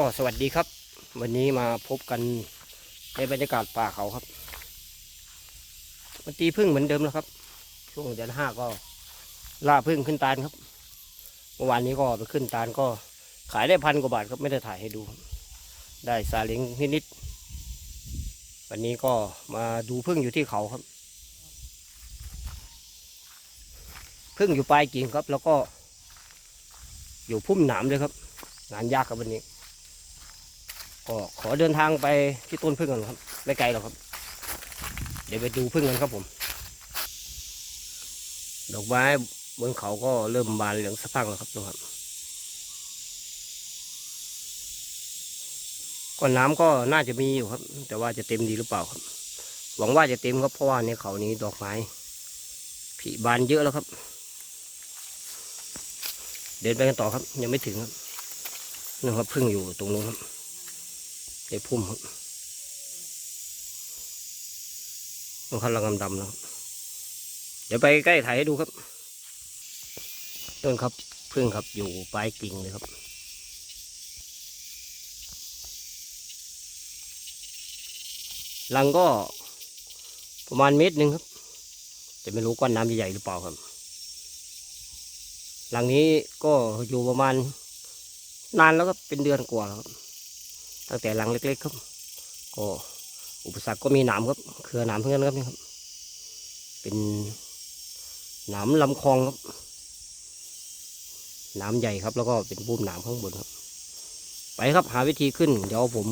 ก็สวัสดีครับ วันนี้มาพบกันในบรรยากาศป่าเขาครับมันตีพึ่งเหมือนเดิมแล้วครับ ช่วงเดือนห้าก็ล่าพึ่งขึ้นตาลครับเมื่อวานนี้ก็ไปขึ้นตาลก็ขายได้พันกว่าบาทครับไม่ได้ถ่ายให้ดู ได้ซาเล้งนิดๆวันนี้ก็มาดูพึ่งอยู่ที่เขาครับพึ่งอยู่ปลายกิ่งครับ แล้วก็อยู่พุ่มหนามเลยครับ งานยากครับวันนี้ ก็ขอเดินทางไปที่ต้นพึ่งกันครับไม่ไกลหรอกครับ เดี๋ยวไปดูพึ่งกันครับผม ดอกไม้บนเขาก็เริ่มบานเหลืองสะพังแล้วครับทุกครับก้อนน้ำก็น่าจะมีอยู่ครับ แต่ว่าจะเต็มดีหรือเปล่าครับ หวังว่าจะเต็มครับเพราะว่าในเขานี้ดอกไม้ผลิบานเยอะแล้วครับ เดินไปกันต่อครับ ยังไม่ถึงครับนี่ครับพึ่งอยู่ตรงนู้นครับ ในพุ่มครับมันกำลังดำๆแล้วครับเดี๋ยวไปใกล้ถ่ายให้ดูครับต้นครับพึ่งครับอยู่ปลายกิ่งเลยครับรังก็ประมาณเมตรหนึ่งครับแต่ไม่รู้ก้อนน้ำใหญ่หรือเปล่าครับรังนี้ก็อยู่ประมาณนานแล้วครับเป็นเดือนกว่าแล้วครับ ตั้งแต่หลังเล็ก ๆ ครับ ก็อุปสรรคก็มีหนามครับ เครือหนามเพื่อนครับนี่ครับ เป็นหนามลำคลองครับหนามใหญ่ครับ แล้วก็เป็นบุ้มหนามข้างบนครับ ไปครับหาวิธีขึ้น เดี๋ยวผม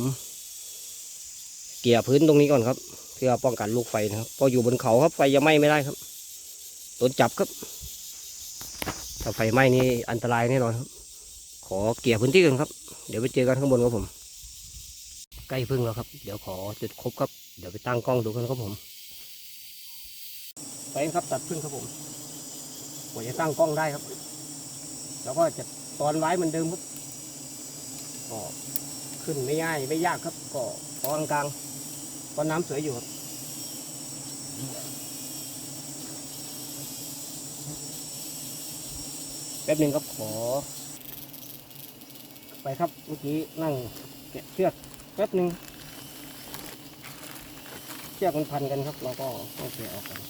เกี่ยพื้นตรงนี้ก่อนครับ เพื่อป้องกันลูกไฟนะครับพออยู่บนเขาครับไฟจะไหม้ไม่ได้ครับโดนจับครับถ้าไฟไหม้นี่อันตรายแน่นอนครับ ขอเกี่ยพื้นที่กันครับ เดี๋ยวไปเจอกันข้างบนครับผม ใกล้พึ่งแล้วครับ เดี๋ยวขอจุดครบครับ เดี๋ยวไปตั้งกล้องดูกันครับผม ไปครับตัดพึ่งครับผมกว่าจะตั้งกล้องได้ครับ แล้วก็จะตอนไว้เหมือนเดิมครับ ก็ขึ้นไม่ง่ายไม่ยากครับ ก็พอนกลางๆก็น้ำสวยอยู่ครับแป๊บหนึ่งครับขอ ไปครับเมื่อกี้นั่งแกะเชือก แป๊บหนึ่งเชือกมันพันกันครับ เราก็ต้องแกออกกัน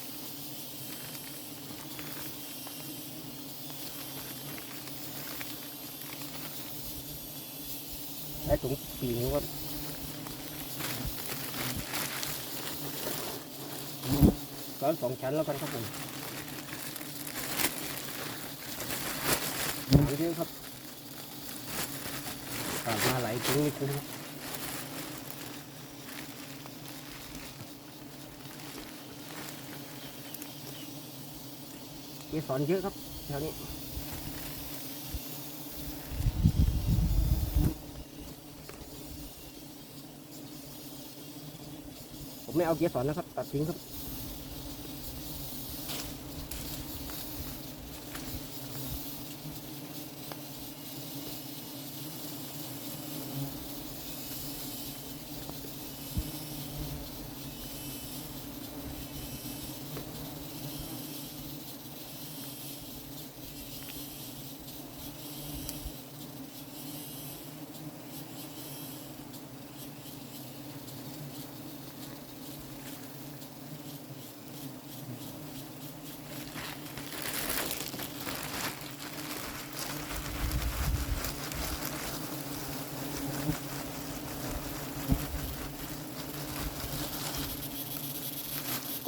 ใช้ถุงสีนิ้วครับซ้อนสองชั้นแล้วกันครับผมหางเยอะครับผ่านมาหลายทิ้งไม่คุ้มครั เกสรเยอะครับแถวนี้ผมไม่เอาเกสรนะครับ ตัดทิ้งครับ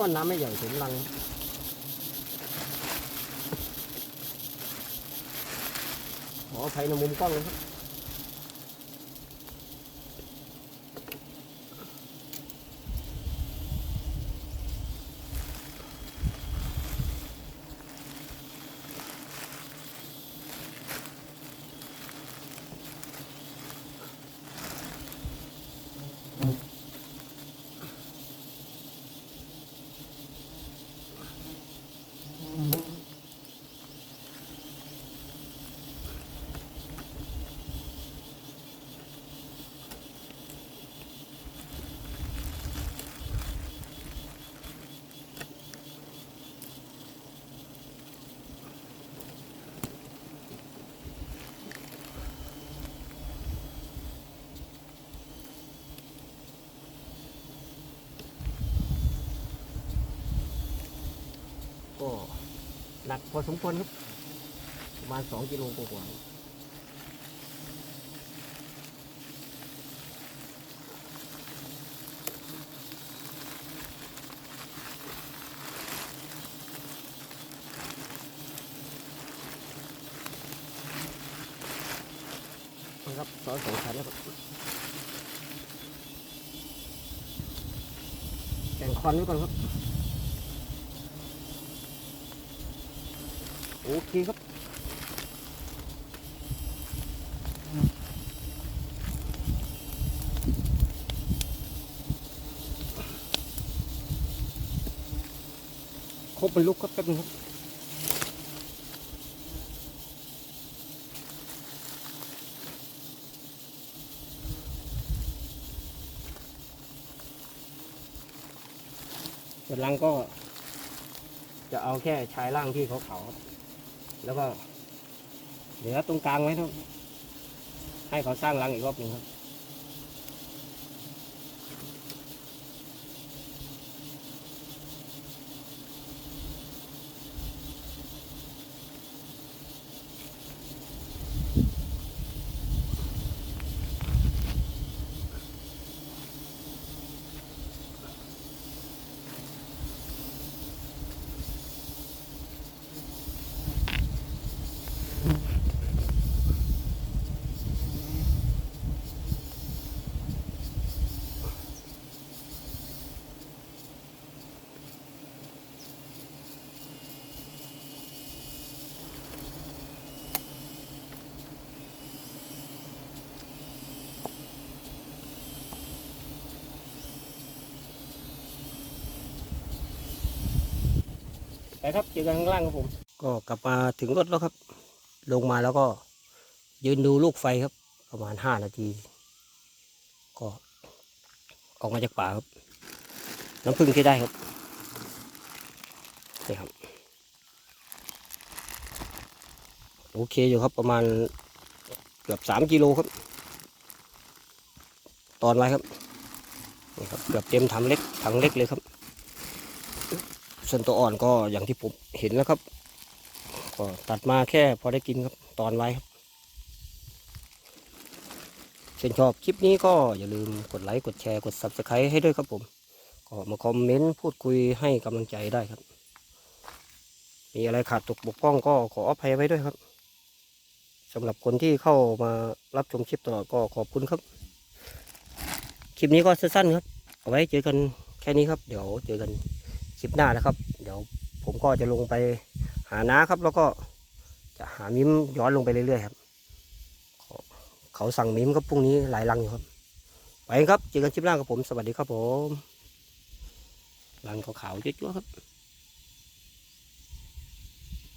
อนน้ำไม่ใหญ่ถึงรัง ขออภัยในมุมกล้องนะครับ นักพอสมควรครับ ประมาณสองกิโลกว่าๆนะครับซอสสองชั้นนะครับแก่งคอนไว้ก่อนครับ โอเคครับครบเป็นลูกครับแป๊บนึงครับส่วนลังก็จะเอาแค่ชายล่างที่เขาเขาครับ แล้วก็เหลือตรงกลางไว้ครับให้เขาสร้างรังอีกรอบหนึ่งครับ ไปครับเจอกันข้างล่างครับผม ก็กลับมาถึงรถแล้วครับ ลงมาแล้วก็ยืนดูลูกไฟครับ ประมาณห้านาที ก็ออกมาจากป่าครับ น้ำผึ้งที่ได้ครับนี่ครับ โอเคอยู่ครับประมาณเกือบสามกิโลครับ ตอนไว้ครับนี่ครับเกือบเต็มถังเล็กถังเล็กเลยครับ ส่วนตัวอ่อนก็อย่างที่ผมเห็นแล้วครับ ก็ตัดมาแค่พอได้กินครับตอนไว้ครับเช่นชอบคลิปนี้ก็อย่าลืมกดไลค์กดแชร์กด subscribe ให้ด้วยครับผม ก็มาคอมเมนต์พูดคุยให้กำลังใจได้ครับ มีอะไรขาดตกบกพร่องก็ขออภัยไว้ด้วยครับสำหรับคนที่เข้ามารับชมคลิปตลอดก็ขอบคุณครับ คลิปนี้ก็สั้นๆครับ เอาไว้เจอกันแค่นี้ครับ เดี๋ยวเจอกัน ลิปหน้านะครับ เดี๋ยวผมก็จะลงไปหาน้าครับ แล้วก็จะหามิมย้อนลงไปเรื่อยๆครับ เขาสั่งมิมครับพรุ่งนี้หลายลังอยู่ครับ ไปครับเจอกันคลิปหน้ากับผมสวัสดีครับผมลังขาวๆเยอะๆครับ